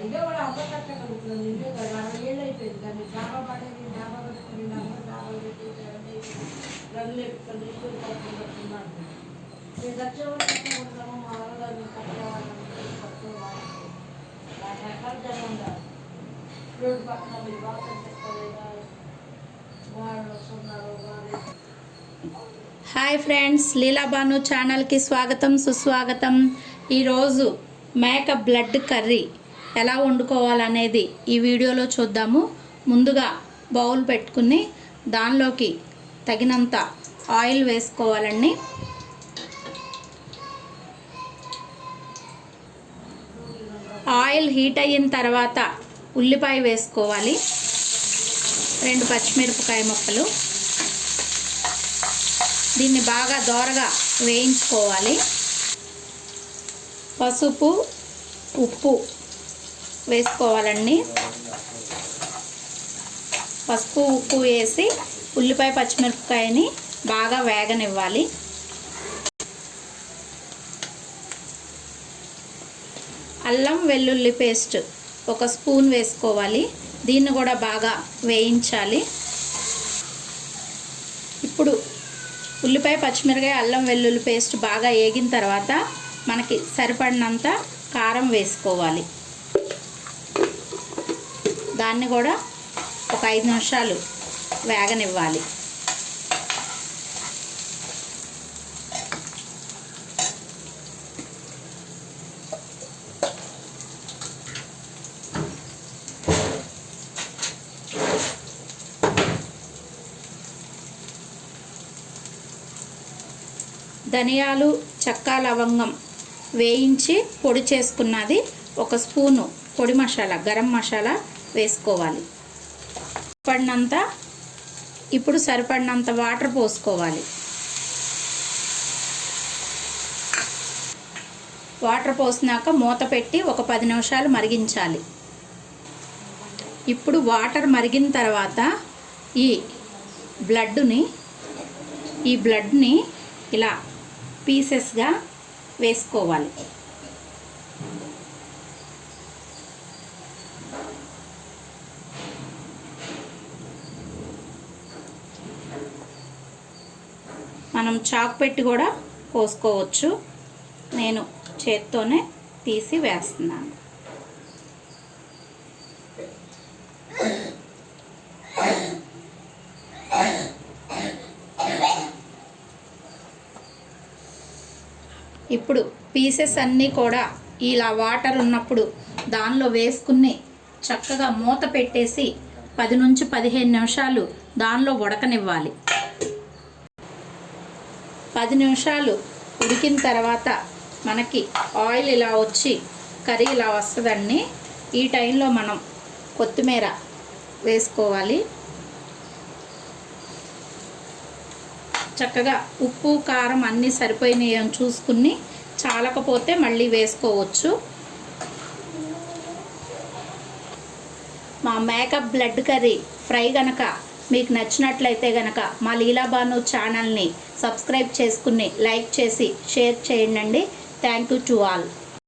ఇదే కూడా అవ్వ కట్టగలుగుతున్నాను ఇదే కదా అరవై ఏళ్ళు అయిపోయింది కానీ డాబా పడేది డాబా కట్టుకుని డాబా డాబా పెట్టి రంగులు వేసుకొని ఇల్లు కట్టుకుని కట్టుకున్నాను నేను వచ్చేవాళ్ళు కట్టుకుంటాము మా వాళ్ళని కట్టేవాళ్ళని కట్టుకోవాలి రకరకాల జనం ఉండాలి రోడ్డు పక్కన మీరు బాగా చెప్తారు వాళ్ళు వస్తున్నారు వాళ్ళు హాయ్ ఫ్రెండ్స్ లీలాబాను ఛానల్కి స్వాగతం సుస్వాగతం ఈరోజు మేక బ్లడ్ కర్రీ ఎలా వండుకోవాలనేది ఈ వీడియోలో చూద్దాము. ముందుగా బౌల్ పెట్టుకుని దానిలోకి తగినంత ఆయిల్ వేసుకోవాలండి. ఆయిల్ హీట్ అయిన తర్వాత ఉల్లిపాయ వేసుకోవాలి. రెండు పచ్చిమిరపకాయ ముక్కలు. దీన్ని బాగా దోరగా వేయించుకోవాలి. పసుపు ఉప్పు వేసుకోవాలండి. పసుపు ఉప్పు వేసి ఉల్లిపాయ పచ్చిమిరపకాయని బాగా వేగనివ్వాలి. అల్లం వెల్లుల్లి పేస్ట్ ఒక స్పూన్ వేసుకోవాలి. దీన్ని కూడా బాగా వేయించాలి. ఇప్పుడు ఉల్లిపాయ పచ్చిమిరకాయ అల్లం వెల్లుల్లి పేస్ట్ బాగా వేగిన తర్వాత మనకి సరిపడినంత కారం వేసుకోవాలి. దాన్ని కూడా ఒక ఐదు నిమిషాలు వేగనివ్వాలి. ధనియాలు చెక్క లవంగం వేయించి పొడి చేసుకున్నది ఒక స్పూను పొడి మసాలా గరం మసాలా వేసుకోవాలి. పడినంత ఇప్పుడు సరిపడినంత వాటర్ పోసుకోవాలి. వాటర్ పోసినాక మూత పెట్టి ఒక పది నిమిషాలు మరిగించాలి. ఇప్పుడు వాటర్ మరిగిన తర్వాత ఈ బ్లడ్ని ఈ బ్లడ్ని ఇలా పీసెస్గా వేసుకోవాలి. మనం చాక్ పెట్టి కూడా కోసుకోవచ్చు. నేను చేత్తోనే తీసి వేస్తున్నాను. ఇప్పుడు పీసెస్ అన్నీ కూడా ఇలా వాటర్ ఉన్నప్పుడు దానిలో వేసుకుని చక్కగా మూత పెట్టేసి పది నుంచి పదిహేను నిమిషాలు దానిలో ఉడకనివ్వాలి. పది నిమిషాలు ఉడికిన తర్వాత మనకి ఆయిల్ ఇలా వచ్చి కర్రీ ఇలా వస్తుందండి. ఈ టైంలో మనం కొత్తిమీర వేసుకోవాలి. చక్కగా ఉప్పు కారం అన్నీ సరిపోయినాయి అని చూసుకుని చాలకపోతే మళ్ళీ వేసుకోవచ్చు. మా మేకప్ బ్లడ్ కర్రీ ఫ్రై గనక మీకు నచ్చినట్లయితే గనక మా లీలాబాను ఛానల్ని సబ్స్క్రైబ్ చేసుకుని లైక్ చేసి షేర్ చేయండి. Thank you to all.